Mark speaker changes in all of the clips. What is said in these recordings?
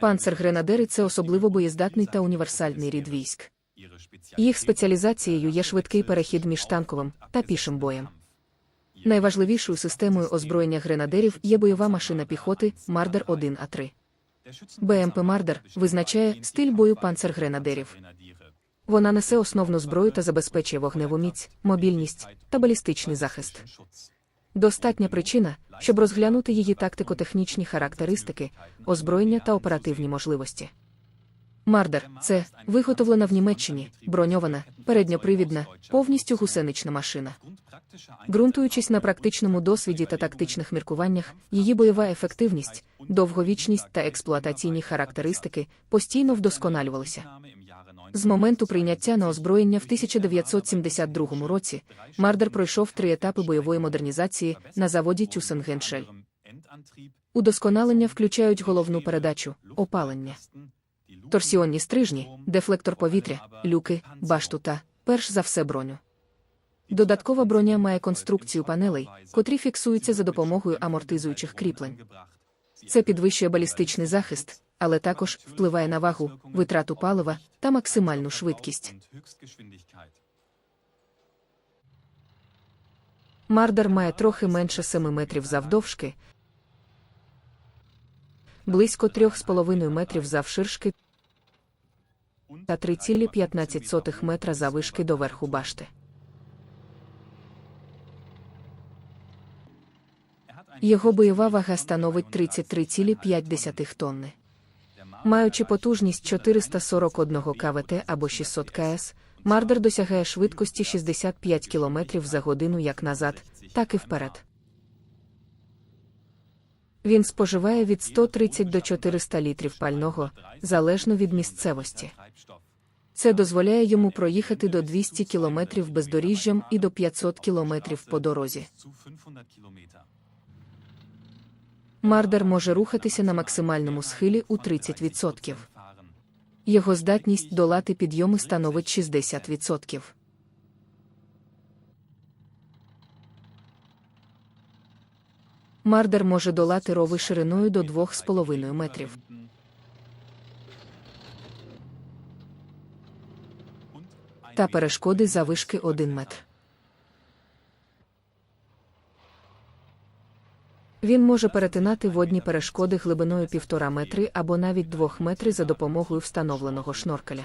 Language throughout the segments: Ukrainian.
Speaker 1: Панцергренадери це особливо боєздатний та універсальний рід військ. Їх спеціалізацією є швидкий перехід між танковим та пішим боєм. Найважливішою системою озброєння гренадерів є бойова машина піхоти Мардер 1 а 3 БМП Мардер визначає стиль бою панцергренадерів. Вона несе основну зброю та забезпечує вогневу міць, мобільність та балістичний захист. Достатня причина, щоб розглянути її тактико-технічні характеристики, озброєння та оперативні можливості. Мардер це виготовлена в Німеччині, броньована, передньопривідна, повністю гусенична машина. Ґрунтуючись на практичному досвіді та тактичних міркуваннях, її бойова ефективність, довговічність та експлуатаційні характеристики постійно вдосконалювалися. З моменту прийняття на озброєння в 1972 році Мардер пройшов три етапи бойової модернізації на заводі Тюсенгеншель. Удосконалення включають головну передачу, опалення, торсіонні стрижні, дефлектор повітря, люки, башту та, перш за все, броню. Додаткова броня має конструкцію панелей, котрі фіксуються за допомогою амортизуючих кріплень. Це підвищує балістичний захист, але також впливає на вагу, витрату палива та максимальну швидкість. Мардер має трохи менше 7 метрів завдовжки, близько 3,5 метрів завширшки та 3,15 метра завишки до верху башти. Його бойова вага становить 33,5 тонни. Маючи потужність 441 КВТ або 600 КС, Мардер досягає швидкості 65 км за годину як назад, так і вперед. Він споживає від 130 до 400 літрів пального, залежно від місцевості. Це дозволяє йому проїхати до 200 км бездоріжжям і до 500 км по дорозі. Мардер може рухатися на максимальному схилі у 30%. Його здатність долати підйоми становить 60%. Мардер може долати рови шириною до 2,5 метрів. Та перешкоди завишки 1 метр. Він може перетинати водні перешкоди глибиною півтора метри або навіть двох метри за допомогою встановленого шноркеля.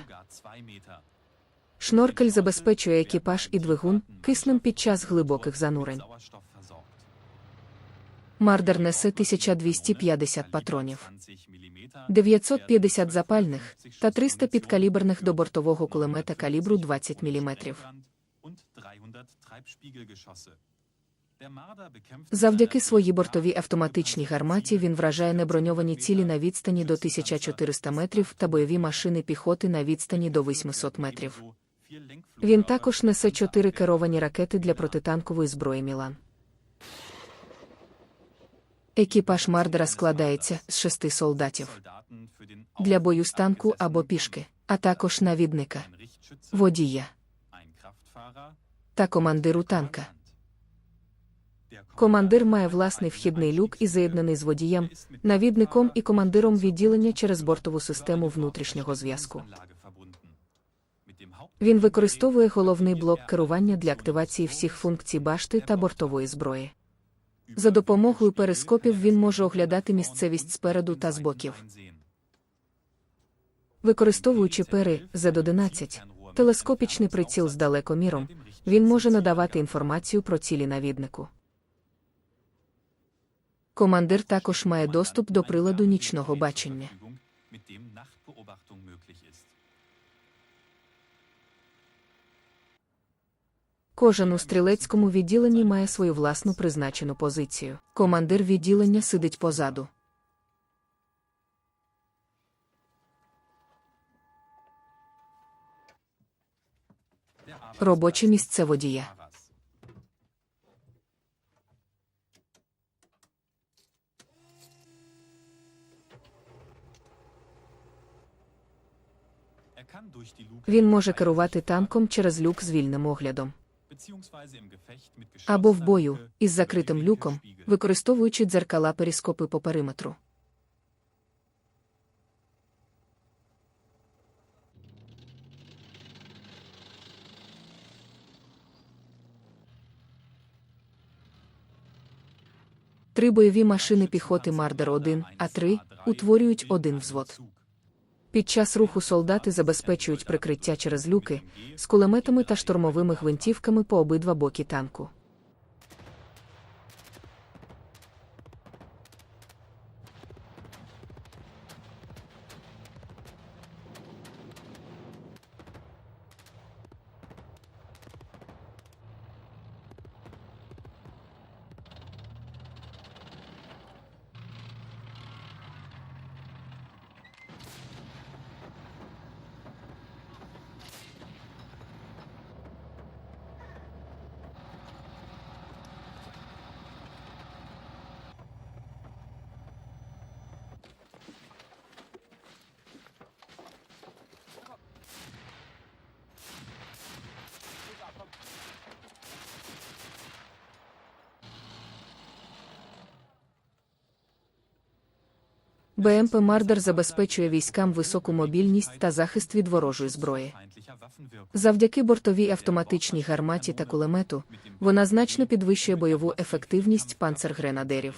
Speaker 1: Шноркель забезпечує екіпаж і двигун киснем під час глибоких занурень. Мардер несе 1250 патронів, 950 запальних та 300 підкаліберних до бортового кулемета калібру 20 мм. Завдяки своїй бортовій автоматичній гарматі він вражає неброньовані цілі на відстані до 1400 метрів та бойові машини піхоти на відстані до 800 метрів. Він також несе чотири керовані ракети для протитанкової зброї Мілан. Екіпаж Мардера складається з шести солдатів для бою з танку або пішки, а також навідника, водія та командиру танка. Командир має власний вхідний люк і заєднаний з водієм, навідником і командиром відділення через бортову систему внутрішнього зв'язку. Він використовує головний блок керування для активації всіх функцій башти та бортової зброї. За допомогою перископів він може оглядати місцевість спереду та збоків. Використовуючи пери Z11, телескопічний приціл з далекоміром, він може надавати інформацію про цілі навіднику. Командир також має доступ до приладу нічного бачення. Кожен у стрілецькому відділенні має свою власну призначену позицію. Командир відділення сидить позаду. Робоче місце водія. Він може керувати танком через люк з вільним оглядом або в бою із закритим люком, використовуючи дзеркала перископи по периметру. Три бойові машини піхоти Мардер 1 А3 утворюють один взвод. Під час руху солдати забезпечують прикриття через люки з кулеметами та штурмовими гвинтівками по обидва боки танку. БМП Мардер забезпечує військам високу мобільність та захист від ворожої зброї. Завдяки бортовій автоматичній гарматі та кулемету вона значно підвищує бойову ефективність панцергренадерів.